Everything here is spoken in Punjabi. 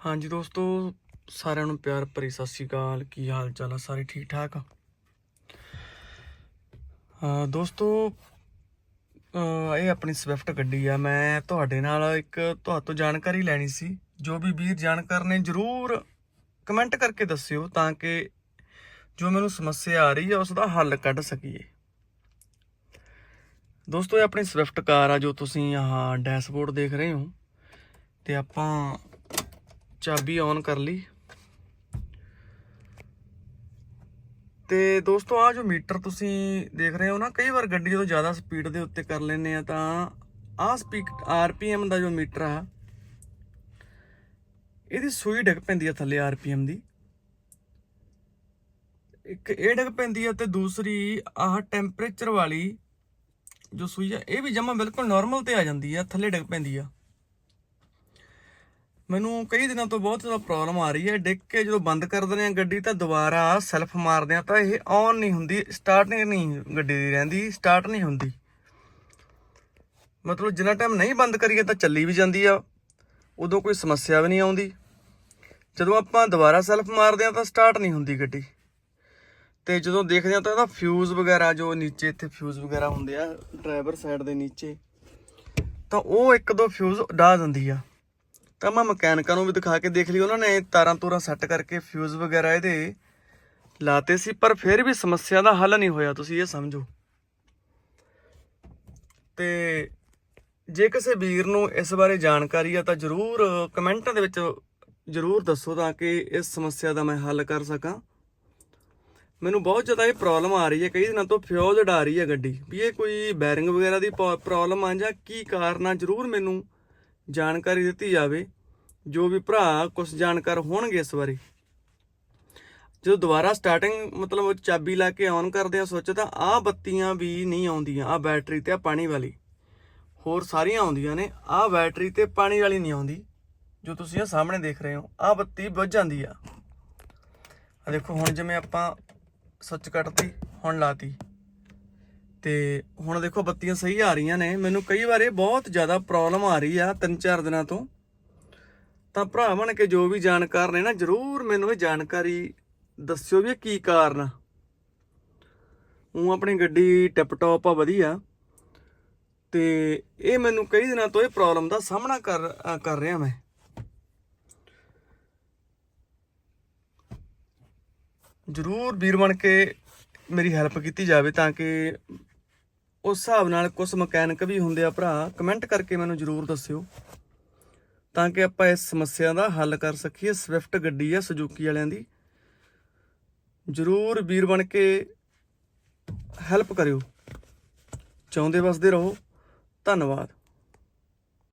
ਹਾਂਜੀ ਦੋਸਤੋ, ਸਾਰਿਆਂ ਨੂੰ ਪਿਆਰ ਭਰੀ ਸਤਿ ਸ਼੍ਰੀ ਅਕਾਲ। ਕੀ ਹਾਲ ਚਾਲ ਆ? ਸਾਰੇ ਠੀਕ ਠਾਕ ਆ ਦੋਸਤੋ ਇਹ ਆਪਣੀ ਸਵਿਫਟ ਗੱਡੀ ਆ। ਮੈਂ ਤੁਹਾਡੇ ਨਾਲ ਇੱਕ ਤੁਹਾਤੋਂ ਜਾਣਕਾਰੀ ਲੈਣੀ ਸੀ। ਜੋ ਵੀ ਵੀਰ ਜਾਣਕਾਰ ਨੇ ਜਰੂਰ ਕਮੈਂਟ ਕਰਕੇ ਦੱਸਿਓ ਤਾਂ ਕਿ ਜੋ ਮੈਨੂੰ ਸਮੱਸਿਆ ਆ ਰਹੀ ਹੈ ਉਸ ਦਾ ਹੱਲ ਕੱਢ ਸਕੀਏ। ਦੋਸਤੋ, ਇਹ ਆਪਣੀ ਸਵਿਫਟ ਕਾਰ ਆ, ਜੋ ਤੁਸੀਂ ਆਹ ਡੈਸ਼ਬੋਰਡ ਦੇਖ ਰਹੇ ਹੋ। ਤੇ ਆਪਾਂ ਚਾਬੀ ਔਨ ਕਰ ਲਈ। ਤੇ ਦੋਸਤੋ ਆ ਜੋ ਮੀਟਰ ਤੁਸੀਂ ਦੇਖ ਰਹੇ ਹੋ ਨਾ, ਕਈ ਵਾਰ ਗੱਡੀ ਜਦੋਂ ਜ਼ਿਆਦਾ ਸਪੀਡ ਦੇ ਉੱਤੇ ਕਰ ਲੈਂਦੇ ਆ ਤਾਂ ਆ ਸਪੀਕ ਆਰਪੀਐਮ ਦਾ ਜੋ ਮੀਟਰ ਆ, ਇਹਦੀ ਸੂਈ ਡਿੱਗ ਪੈਂਦੀ ਆ ਥੱਲੇ ਆਰਪੀਐਮ ਦੀ। ਇੱਕ ਇਹ ਡਿੱਗ ਪੈਂਦੀ ਆ ਤੇ ਦੂਸਰੀ ਆਹ ਟੈਂਪਰੇਚਰ ਵਾਲੀ ਜੋ ਸੂਈ ਆ, ਇਹ ਵੀ ਜਮਾ ਬਿਲਕੁਲ ਨਾਰਮਲ ਤੇ ਆ ਜਾਂਦੀ ਆ, ਥੱਲੇ ਡਿੱਗ ਪੈਂਦੀ ਆ। ਮੈਨੂੰ ਕਈ ਦਿਨਾਂ ਤੋਂ ਬਹੁਤ ਜ਼ਿਆਦਾ ਪ੍ਰੋਬਲਮ ਆ ਰਹੀ ਹੈ। ਡਿੱਗ ਕੇ ਜਦੋਂ ਬੰਦ ਕਰ ਦਿੰਦੇ ਆ ਗੱਡੀ ਤਾਂ ਦੁਬਾਰਾ ਸੈਲਫ ਮਾਰਦੇ ਆ ਤਾਂ ਇਹ ਔਨ ਨਹੀਂ ਹੁੰਦੀ ਸਟਾਰਟਿੰਗ ਨਹੀਂ ਗੱਡੀ ਦੀ ਰਹਿੰਦੀ ਸਟਾਰਟ ਨਹੀਂ ਹੁੰਦੀ। ਮਤਲਬ ਜਿੰਨਾ ਟਾਈਮ ਨਹੀਂ ਬੰਦ ਕਰੀਏ ਤਾਂ ਚੱਲੀ ਵੀ ਜਾਂਦੀ ਆ, ਉਦੋਂ ਕੋਈ ਸਮੱਸਿਆ ਵੀ ਨਹੀਂ ਆਉਂਦੀ। ਜਦੋਂ ਆਪਾਂ ਦੁਬਾਰਾ ਸੈਲਫ ਮਾਰਦੇ ਆ ਤਾਂ ਸਟਾਰਟ ਨਹੀਂ ਹੁੰਦੀ ਗੱਡੀ। ਤੇ ਜਦੋਂ ਦੇਖਦੇ ਆ ਤਾਂ ਇਹਦਾ ਫਿਊਜ਼ ਵਗੈਰਾ ਜੋ ਨੀਚੇ ਇੱਥੇ ਫਿਊਜ਼ ਵਗੈਰਾ ਹੁੰਦੇ ਆ ਡਰਾਈਵਰ ਸਾਈਡ ਦੇ ਨੀਚੇ, ਤਾਂ ਉਹ ਇੱਕ ਦੋ ਫਿਊਜ਼ ਡਾ ਦਿੰਦੀ ਆ। ਤਾਂ ਮੈਂ ਮਕੈਨਿਕਾਂ ਨੂੰ ਵੀ ਦਿਖਾ ਕੇ ਦੇਖ ਲਈ, ਉਹਨਾਂ ਨੇ ਤਾਰਾਂ ਤੂਰਾਂ ਸੈੱਟ ਕਰਕੇ ਫਿਊਜ਼ ਵਗੈਰਾ ਇਹਦੇ ਲਾਤੇ ਸੀ, ਪਰ ਫਿਰ ਵੀ ਸਮੱਸਿਆ ਦਾ ਹੱਲ ਨਹੀਂ ਹੋਇਆ, ਤੁਸੀਂ ਇਹ ਸਮਝੋ। ਤੇ ਜੇ ਕਿਸੇ ਵੀਰ ਨੂੰ ਇਸ ਬਾਰੇ ਜਾਣਕਾਰੀ ਆ, ਤਾਂ ਜਰੂਰ ਕਮੈਂਟਾਂ ਦੇ ਵਿੱਚ ਜਰੂਰ ਦੱਸੋ ਤਾਂ ਕਿ ਇਸ ਸਮੱਸਿਆ ਦਾ ਮੈਂ ਹੱਲ ਕਰ ਸਕਾਂ। ਮੈਨੂੰ ਬਹੁਤ ਜ਼ਿਆਦਾ ਇਹ ਪ੍ਰੋਬਲਮ ਆ ਰਹੀ ਹੈ, ਕਈ ਦਿਨਾਂ ਤੋਂ ਫਿਊਜ਼ ਉਡਾ ਰਹੀ ਹੈ ਗੱਡੀ, ਵੀ ਇਹ ਕੋਈ ਬੈਰਿੰਗ ਵਗੈਰਾ ਦੀ ਪ੍ਰੋਬਲਮ ਆ ਜਾਂ ਕੀ ਕਾਰਨ ਆ, ਜਰੂਰ ਮੈਨੂੰ ਜਾਣਕਾਰੀ ਦਿੱਤੀ ਜਾਵੇ, ਜੋ ਵੀ ਭਰਾ ਕੁਝ ਜਾਣਕਾਰ ਹੋਣਗੇ ਇਸ ਬਾਰੇ। ਜਦੋਂ ਦੁਬਾਰਾ ਸਟਾਰਟਿੰਗ ਮਤਲਬ ਚਾਬੀ ਲਾ ਕੇ ਔਨ ਕਰਦੇ ਆ, ਸੁੱਚ ਤਾਂ ਆਹ ਬੱਤੀਆਂ ਵੀ ਨਹੀਂ ਆਉਂਦੀਆਂ ਆ ਬੈਟਰੀ ਤੇ ਆ ਪਾਣੀ ਵਾਲੀ। ਹੋਰ ਸਾਰੀਆਂ ਆਉਂਦੀਆਂ ਨੇ, ਆਹ ਬੈਟਰੀ ਤੇ ਪਾਣੀ ਵਾਲੀ ਨਹੀਂ ਆਉਂਦੀ, ਜੋ ਤੁਸੀਂ ਆ ਸਾਹਮਣੇ ਦੇਖ ਰਹੇ ਹੋ, ਆਹ ਬੱਤੀ ਬੁੱਝ ਜਾਂਦੀ ਆ। ਆ ਦੇਖੋ, ਹੁਣ ਜਿਵੇਂ ਆਪਾਂ ਸੁੱਚ ਕੱਟਤੀ, ਹੁਣ ਲਾਤੀ। ਤੇ ਹੁਣ ਦੇਖੋ ਬੱਤੀਆਂ ਸਹੀ ਆ ਰਹੀਆਂ ਨੇ। ਮੈਨੂੰ ਕਈ ਵਾਰ ਇਹ ਬਹੁਤ ਜ਼ਿਆਦਾ ਪ੍ਰੋਬਲਮ ਆ ਰਹੀ ਆ ਤਿੰਨ ਚਾਰ ਦਿਨਾਂ ਤੋਂ। ਤਾਂ ਭਰਾ ਬਣ ਕੇ ਜੋ ਵੀ ਜਾਣਕਾਰ ਨੇ ਨਾ, ਜਰੂਰ ਮੈਨੂੰ ਇਹ ਜਾਣਕਾਰੀ ਦੱਸਿਓ ਵੀ ਇਹ ਕੀ ਕਾਰਨ ਉਹ ਆਪਣੀ ਗੱਡੀ ਟਿਪ ਟੌਪ ਆ, ਵਧੀਆ। ਤੇ ਇਹ ਮੈਨੂੰ ਕਈ ਦਿਨਾਂ ਤੋਂ ਇਹ ਪ੍ਰੋਬਲਮ ਦਾ ਸਾਹਮਣਾ ਕਰ ਕਰ ਰਿਹਾ ਮੈਂ। ਜਰੂਰ ਵੀਰ ਬਣ ਕੇ ਮੇਰੀ ਹੈਲਪ ਕੀਤੀ ਜਾਵੇ ਤਾਂ ਕਿ ਉਸ ਹਿਸਾਬ ਨਾਲ ਕੁਝ ਮਕੈਨਿਕ ਵੀ ਹੁੰਦੇ ਆ ਭਰਾ ਕਮੈਂਟ ਕਰਕੇ ਮੈਨੂੰ ਜਰੂਰ ਦੱਸਿਓ। ਤਾਂ ਕਿ ਆਪਾਂ ਇਸ ਸਮੱਸਿਆ ਦਾ ਹੱਲ ਕਰ ਸਕੀਏ ਸਵਿਫਟ ਗੱਡੀ ਆ ਸੁਜ਼ੂਕੀ ਵਾਲਿਆਂ ਦੀ। ਜਰੂਰ ਵੀਰ ਬਣ ਕੇ ਹੈਲਪ ਕਰਿਓ। ਚਾਹੁੰਦੇ ਵਸਦੇ ਰਹੋ। ਧੰਨਵਾਦ।